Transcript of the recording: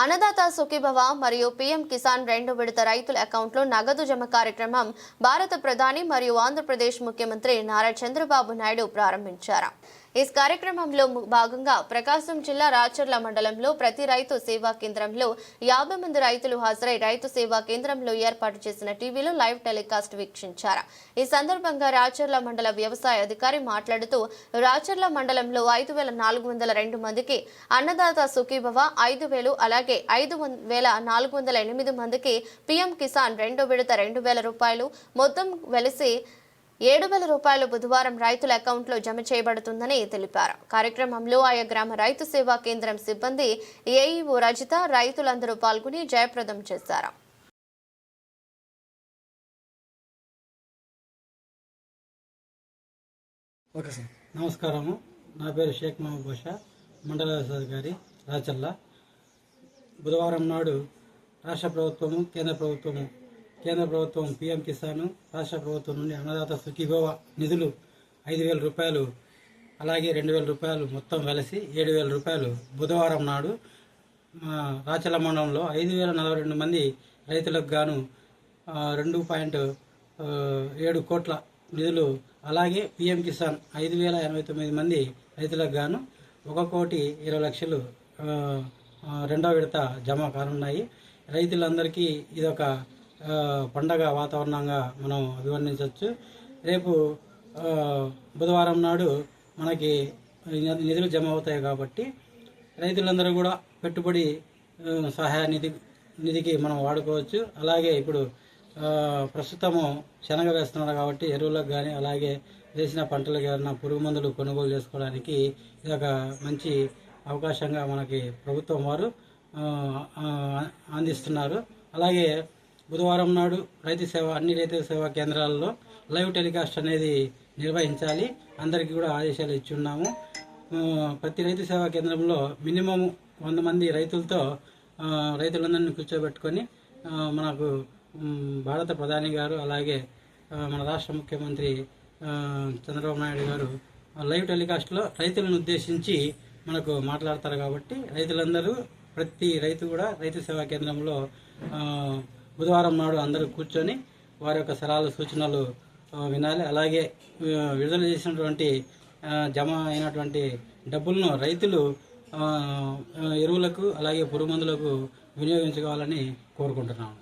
అన్నదాత సుఖీభవ మరియు పీఎం కిసాన్ రెండు విడత రైతుల అకౌంట్లో నగదు జమ కార్యక్రమం భారత ప్రధాని మరియు ఆంధ్రప్రదేశ్ ముఖ్యమంత్రి నారా చంద్రబాబు నాయుడు ప్రారంభించారు. ఈ కార్యక్రమంలో భాగంగా ప్రకాశం జిల్లా రాచర్ల మండలంలో ప్రతి రైతు సేవా కేంద్రంలో యాభై మంది రైతులు హాజరై రైతు సేవా కేంద్రంలో ఏర్పాటు చేసిన టీవీలో లైవ్ టెలికాస్ట్ వీక్షించారు. ఈ సందర్భంగా రాచర్ల మండల వ్యవసాయ అధికారి మాట్లాడుతూ రాచర్ల మండలంలో ఐదు వేల నాలుగు వందల రెండు మందికి అన్నదాత సుఖీభవ ఐదు వేలు అలాగే ఐదు వం- వేల నాలుగు వందల ఎనిమిది మందికి పీఎం కిసాన్ రెండో విడత రెండు వేల రూపాయలు మొత్తం వెలిసి ఏడు వేల రూపాయలు బుధవారం రైతుల అకౌంట్లో జమ చేయబడుతుందని తెలిపారు. కార్యక్రమంలో ఆయా గ్రామ రైతు సేవా కేంద్రం సిబ్బంది ఏఈఓ రజిత రైతులందరూ పాల్గొని జయప్రదం చేశారు. Okay sir. నమస్కారము. నా పేరు షేక్ మహబూబ్ బాషా మండల అధికారి రాచల్ల. బుధవారం నాడు రాష్ట్ర ప్రభుత్వము కేంద్ర ప్రభుత్వము కేంద్ర ప్రభుత్వం పీఎం కిసాన్ రాష్ట్ర ప్రభుత్వం నుండి అన్నదాత సుఖీభవ నిధులు ఐదు వేల రూపాయలు అలాగే రెండు వేల రూపాయలు మొత్తం కలిసి ఏడు వేల రూపాయలు బుధవారం నాడు రాచల మండలంలో ఐదు వేల నలభై రెండు మంది రైతులకు గాను రెండు పాయింట్ ఏడు కోట్ల నిధులు అలాగే పిఎం కిసాన్ ఐదు వేల ఎనభై తొమ్మిది మంది రైతులకు గాను ఒక కోటి ఇరవై లక్షలు రెండవ రెండో విడత జమ కానున్నాయి. రైతులందరికీ ఇదొక పండగ వాతావరణంగా మనం అభివర్ణించవచ్చు. రేపు బుధవారం నాడు మనకి నిధులు జమ అవుతాయి కాబట్టి రైతులందరూ కూడా పెట్టుబడి సహాయ నిధి నిధికి మనం వాడుకోవచ్చు. అలాగే ఇప్పుడు ప్రస్తుతము శనగ వేస్తున్నారు కాబట్టి ఎరువులకు కానీ అలాగే వేసిన పంటలకు ఏమైనా పురుగు మందులు కొనుగోలు చేసుకోవడానికి ఇది ఒక మంచి అవకాశంగా మనకి ప్రభుత్వం వారు అందిస్తున్నారు. అలాగే బుధవారం నాడు రైతు సేవ అన్ని రైతు సేవా కేంద్రాల్లో లైవ్ టెలికాస్ట్ అనేది నిర్వహించాలి. అందరికీ కూడా ఆదేశాలు ఇచ్చి ఉన్నాము ప్రతి రైతు సేవా కేంద్రంలో మినిమం వంద మంది రైతులతో రైతులందరినీ కూర్చోబెట్టుకొని మనకు భారత ప్రధాని గారు అలాగే మన రాష్ట్ర ముఖ్యమంత్రి చంద్రబాబు నాయుడు గారు లైవ్ టెలికాస్ట్లో రైతులను ఉద్దేశించి మనకు మాట్లాడతారు కాబట్టి రైతులందరూ ప్రతి రైతు కూడా రైతు సేవా కేంద్రంలో బుధవారం నాడు అందరూ కూర్చొని వారి యొక్క సలహాలు సూచనలు వినాలి. అలాగే విడుదల చేసినటువంటి జమ అయినటువంటి డబ్బులను రైతులు ఎరువులకు అలాగే పురుగు మందులకు వినియోగించుకోవాలని కోరుకుంటున్నాను